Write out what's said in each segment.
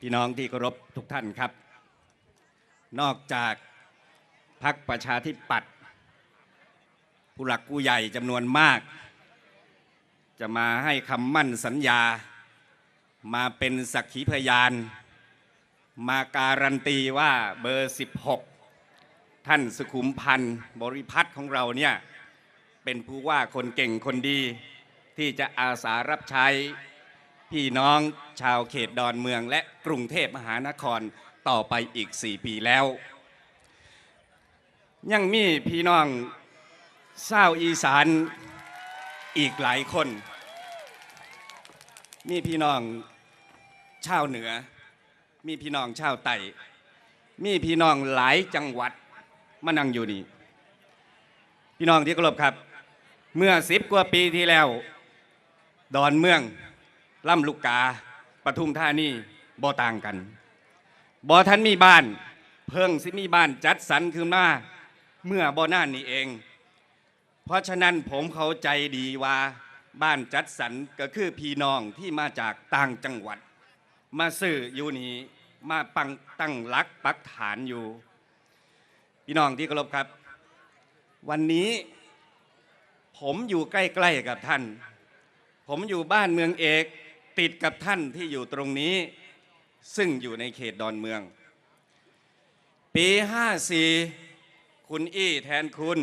พี่น้องที่เคารพทุกท่านครับ นอกจากพักประชาธิปัตย์ผู้หลักผู้ใหญ่จำนวนมาก จะมาให้คำมั่นสัญญา มาเป็นสักขีพยาน มาการันตีว่าเบอร์ 16 ท่านสุขุมพันธ์บริพัตรของเราเนี่ยเป็นผู้ว่าคนเก่งคนดีที่จะอาสารับใช้ พี่น้องชาวเขตดอนเมืองและกรุงเทพมหานครต่อไปอีก 4 ปีแล้ว ยังมีพี่น้องเศร้าวอีสานอีกหลายคน มีพี่น้องชาวเหนือ มีพี่น้องชาวไต่มีพี่น้องหลายจังหวัดมานั่งอยู่นี่ พี่น้องที่เคารพครับ เมื่อสิบกว่าปีที่แล้ว ดอนเมือง ล่ำลูกกาปทุมธานีบ่ต่างกันบ่ทันมีบ้าน เพิ่งสิมีบ้านจัดสรรขึ้นมาเมื่อบ่นานนี้เอง เพราะฉะนั้นผมเข้าใจดีว่าบ้านจัดสรรก็คือพี่น้องที่มาจากต่างจังหวัด มาซื้ออยู่นี่มาปังตั้งรักปักฐานอยู่ พี่น้องที่เคารพครับ วันนี้ผมอยู่ใกล้ ๆกับท่าน ผมอยู่บ้านเมืองเอก ติดกับท่านที่อยู่ตรงนี้ ซึ่งอยู่ในเขตดอนเมือง ปี 54 คุณอี้แทนคุณ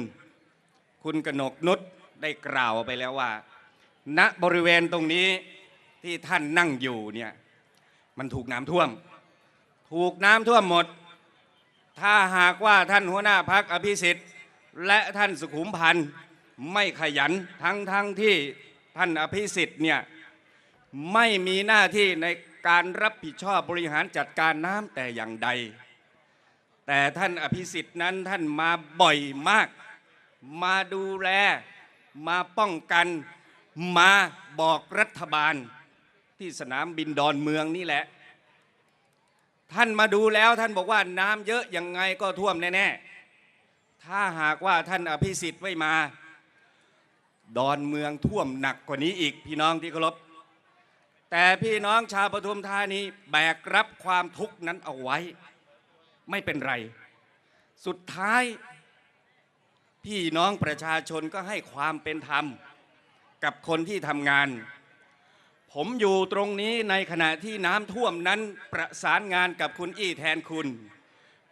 คุณกนกนุษได้กล่าวไปแล้วว่า ณบริเวณตรงนี้ที่ท่านนั่งอยู่เนี่ยมันถูกน้ำท่วม ถูกน้ำท่วมหมด ถ้าหากว่าท่านหัวหน้าพักอภิสิทธิ์ และท่านสุขุมพันธ์ไม่ขยันทั้งทั้งที่ท่านอภิสิทธิ์เนี่ย ไม่มีหน้าที่ในการรับผิดชอบบริหารจัดการน้ำแต่อย่างใด แต่ท่านอภิสิทธิ์นั้นท่านมาบ่อยมาก มาดูแล มาป้องกันมาบอกรัฐบาล ที่สนามบินดอนเมืองนี่แหละ ท่านมาดูแล้วท่านบอกว่าน้ำเยอะยังไงก็ท่วมแน่ๆ ถ้าหากว่าท่านอภิสิทธิ์ไม่มา ดอนเมืองท่วมหนักกว่านี้อีกพี่น้องที่เคารพ แต่พี่น้องชาวปทุมธานีแบกรับความทุกข์นั้นเอาไว้ ไม่เป็นไร สุดท้าย พี่น้องประชาชนก็ให้ความเป็นธรรม กับคนที่ทำงาน ผมอยู่ตรงนี้ในขณะที่น้ำท่วมนั้นประสานงานกับคุณอี้แทนคุณ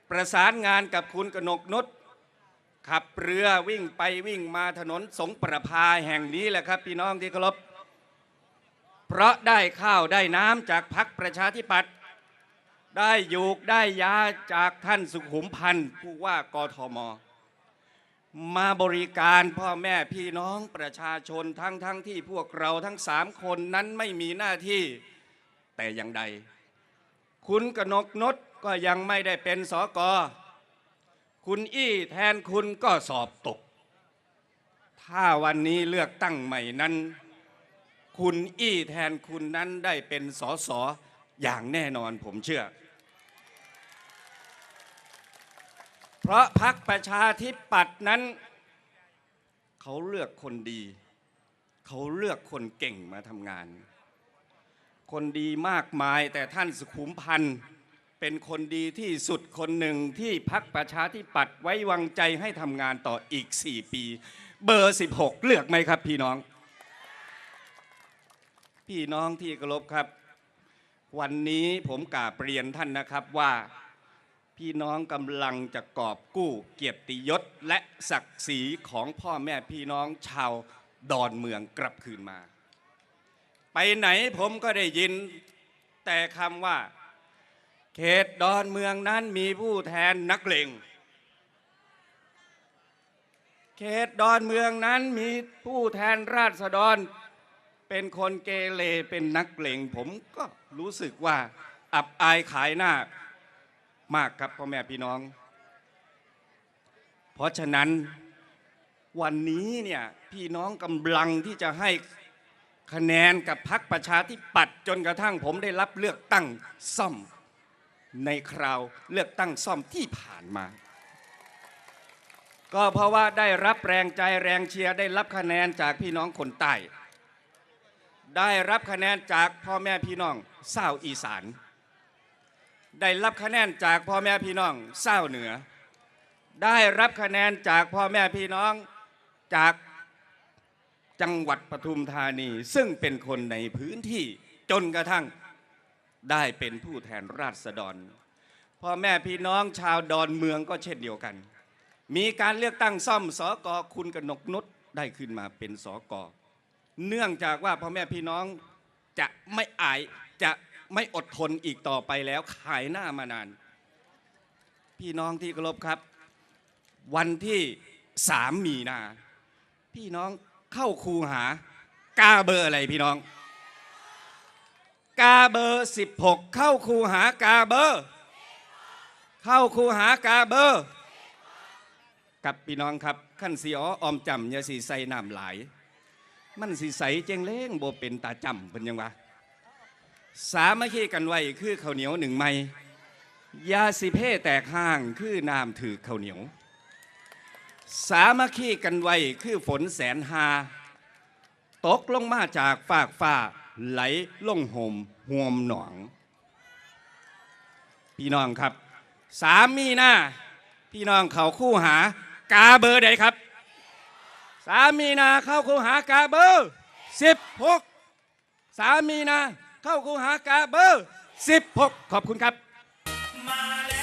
ประสานงานกับคุณกนกนุษขับเรือวิ่งไปวิ่งมาถนนสงประพาแห่งนี้แหละครับ พี่น้องที่เคารพ เพราะได้ข้าวได้น้ำจากพักประชาธิปัตย์ได้ยูกได้ยาจากท่านสุขุมพันธ์ผู้ว่ากทม มาบริการพ่อแม่พี่น้องประชาชนทั้งทั้งที่พวกเราทั้งสามคนนั้นไม่มีหน้าที่แต่อย่างใด คุณกนกนศก็ยังไม่ได้เป็นสอกอคุณอี้แทนคุณก็สอบตก ถ้าวันนี้เลือกตั้งใหม่นั้น คุณอี้แทนคุณนั้นได้เป็นสอสออย่างแน่นอนผมเชื่อ เพราะพักประชาธิปัตย์นั้น เขาเลือกคนดี เขาเลือกคนเก่งมาทำงาน คนดีมากมายแต่ท่านสุขุมพันธ์เป็นคนดีที่สุดคนหนึ่งที่พักประชาธิปัตย์ไว้วางใจให้ทำงานต่ออีก 4 ปี เบอร์ 16 เลือกไหมครับพี่น้อง พี่น้องที่เคารพครับ วันนี้ผมกราบเรียนท่านนะครับว่า พี่น้องกำลังจะกอบกู้เกียรติยศและศักดิ์ศรีของพ่อแม่พี่น้องชาวดอนเมืองกลับคืนมา ไปไหนผมก็ได้ยินแต่คำว่า เขตดอนเมืองนั้นมีผู้แทนนักเลงเขตดอนเมืองนั้นมีผู้แทนราษฎร เป็นคนเกเรเป็นนักเลงผมก็รู้สึกว่าอับอายขายหน้ามากครับพ่อแม่พี่น้อง เพราะฉะนั้นวันนี้เนี่ยพี่น้องกำลังที่จะให้คะแนนกับพักประชาธิปัตย์จนกระทั่งผมได้รับเลือกตั้งซ่อมในคราวเลือกตั้งซ่อมที่ผ่านมา ก็เพราะว่าได้รับแรงใจแรงเชียร์ได้รับคะแนนจากพี่น้องคนใต้ ได้รับคะแนนจากพ่อแม่พี่น้องเศร้าวอีสาน ได้รับคะแนนจากพ่อแม่พี่น้องเศร้าวเหนือ ได้รับคะแนนจากพ่อแม่พี่น้องจากจังหวัดปทุมธานี ซึ่งเป็นคนในพื้นที่จนกระทั่งได้เป็นผู้แทนราษฎรพ่อแม่พี่น้องชาวดอนเมืองก็เช่นเดียวกัน มีการเลือกตั้งซ่อมสอกอคุณกนกนุษได้ขึ้นมาเป็นสอกอ เนื่องจากว่าพ่อแม่พี่น้องจะไม่อายจะไม่อดทนอีกต่อไปแล้วขายหน้ามานาน พี่น้องที่เคารพครับ วันที่สามมีนา พี่น้องเข้าคูหากาเบอร์อะไรพี่น้อง กาเบอร์ 16 เข้าคูหากาเบอร์ เข้าคูหากาเบอร์ กับพี่น้องครับขั้นสีออออมจำยาสีใส่น้ำหลาย มันสีใสเจงเล้งโบเป็นตาจำเป็นยังวะสามัคคีกันไว้คือข้าวเหนียวหนึ่งไม้ยาสิเพ่แตกห้างคือน้ำถือข้าวเหนียว สามัคคีกันไว้คือฝนแสนหา ตกลงมาจากฟากฟ้าไหลลงห่มห่วมหนอง พี่น้องครับ สามมีหน้า พี่น้องเขาคู่หากาเบอร์ใดครับ สามีนาเข้าคูหากาเบอร์สิบหกสามีนาเข้าคูหากาเบอร์สิบหกขอบคุณครับมาแล้